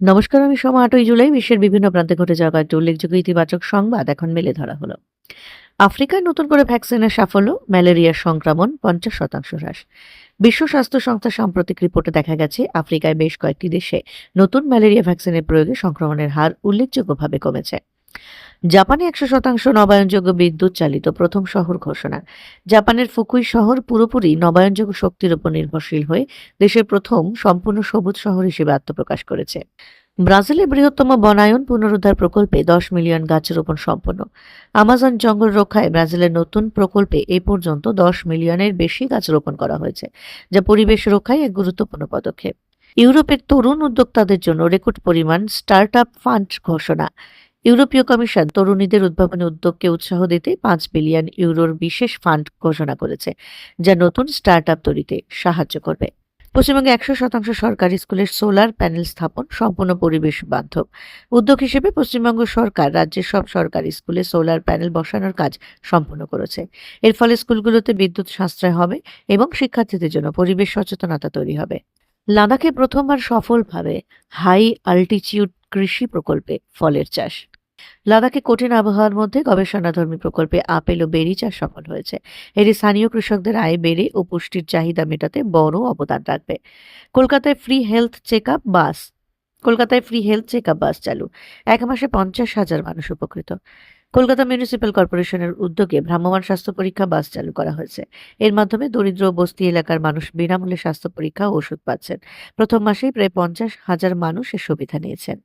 নমস্কার, আমি সোমা আটই জুলাই, বিশ্বের বিভিন্ন প্রান্তে ঘটে যাওয়া কয়েকটি উল্লেখযোগ্য ইতিবাচক সংবাদ এখন মেলে ধরা হলো। আফ্রিকায় নতুন করে ভ্যাকসিনের সাফল্য, ম্যালেরিয়ার সংক্রমণ, পঞ্চাশ শতাংশ হ্রাস। বিশ্ব স্বাস্থ্য সংস্থার সাম্প্রতিক রিপোর্টে দেখা গেছে, আফ্রিকায় বেশ কয়েকটি দেশে নতুন ম্যালেরিয়া ভ্যাকসিনের প্রয়োগে সংক্রমণের হার উল্লেখযোগ্যভাবে কমেছে। জাপানে একশো শতাংশ নবায়নযোগ্য বিদ্যুৎ চালিত প্রথম শহর ঘোষণা। জাপানের ফুকুই শহর পুরোপুরি নবায়নযোগ্য শক্তির উপর নির্ভরশীল হয়ে দেশের প্রথম সম্পূর্ণ সবুজ শহর হিসেবে আত্মপ্রকাশ করেছে। ব্রাজিলের বৃহত্তম বনায়ন পুনরুদ্ধার প্রকল্পে দশ মিলিয়ন গাছ রোপণ সম্পন্ন। আমাজন জঙ্গল রক্ষায় ব্রাজিলের নতুন প্রকল্পে এ পর্যন্ত দশ মিলিয়নের বেশি গাছ রোপণ করা হয়েছে, যা পরিবেশ রক্ষায় এক গুরুত্বপূর্ণ পদক্ষেপ। ইউরোপের তরুণ উদ্যোক্তাদের জন্য রেকর্ড পরিমাণ স্টার্ট আপ ফান্ড ঘোষণা। ইউরোপীয় কমিশন তরুণীদের উদ্ভাবনী উদ্যোগকে উৎসাহ দিতে পাঁচ বিলিয়ন ইউরোর বিশেষ ফান্ড ঘোষণা করেছে, যা নতুন স্টার্ট আপ তৈরিতে সাহায্য করবে। পশ্চিমবঙ্গে একশো শতাংশ সরকারি স্কুলের সোলার প্যানেল স্থাপন সম্পূর্ণ পরিবেশ বান্ধব। উদ্যোগ হিসেবে পশ্চিমবঙ্গ সরকার রাজ্যের সব সরকারি স্কুলে সোলার প্যানেল বসানোর কাজ সম্পন্ন করেছে। এর ফলে স্কুলগুলোতে বিদ্যুৎ সাশ্রয় হবে এবং শিক্ষার্থীদের জন্য পরিবেশ সচেতনতা তৈরি হবে। লাদাখে প্রথমবার সফলভাবে হাই আল্টিচিউড কৃষি প্রকল্পে ফলের চাষ। লাদাখে কঠিন আবহাওয়ার মধ্যে গবেষণাধর্মী প্রকল্পে আপেল ও বেরি চাষ সফল হয়েছে। এটি স্থানীয় কৃষকদের আয় বেড়ে ও পুষ্টির চাহিদা মেটাতে বড় অবদান রাখবে। কলকাতায় ফ্রি হেলথ চেক বাস, কলকাতায় free health check up bus চালু। এক মাসে পঞ্চাশ হাজার মানুষ উপকৃত। কলকাতা মিউনিসিপ্যাল কর্পোরেশনের উদ্যোগে ভ্রাম্যমাণ স্বাস্থ্য পরীক্ষা বাস চালু করা হয়েছে। এর মাধ্যমে দরিদ্র বস্তি এলাকার মানুষ বিনামূল্যে স্বাস্থ্য পরীক্ষা ও ওষুধ পাচ্ছেন। প্রথম মাসেই প্রায় পঞ্চাশ হাজার মানুষ এর সুবিধা নিয়েছেন।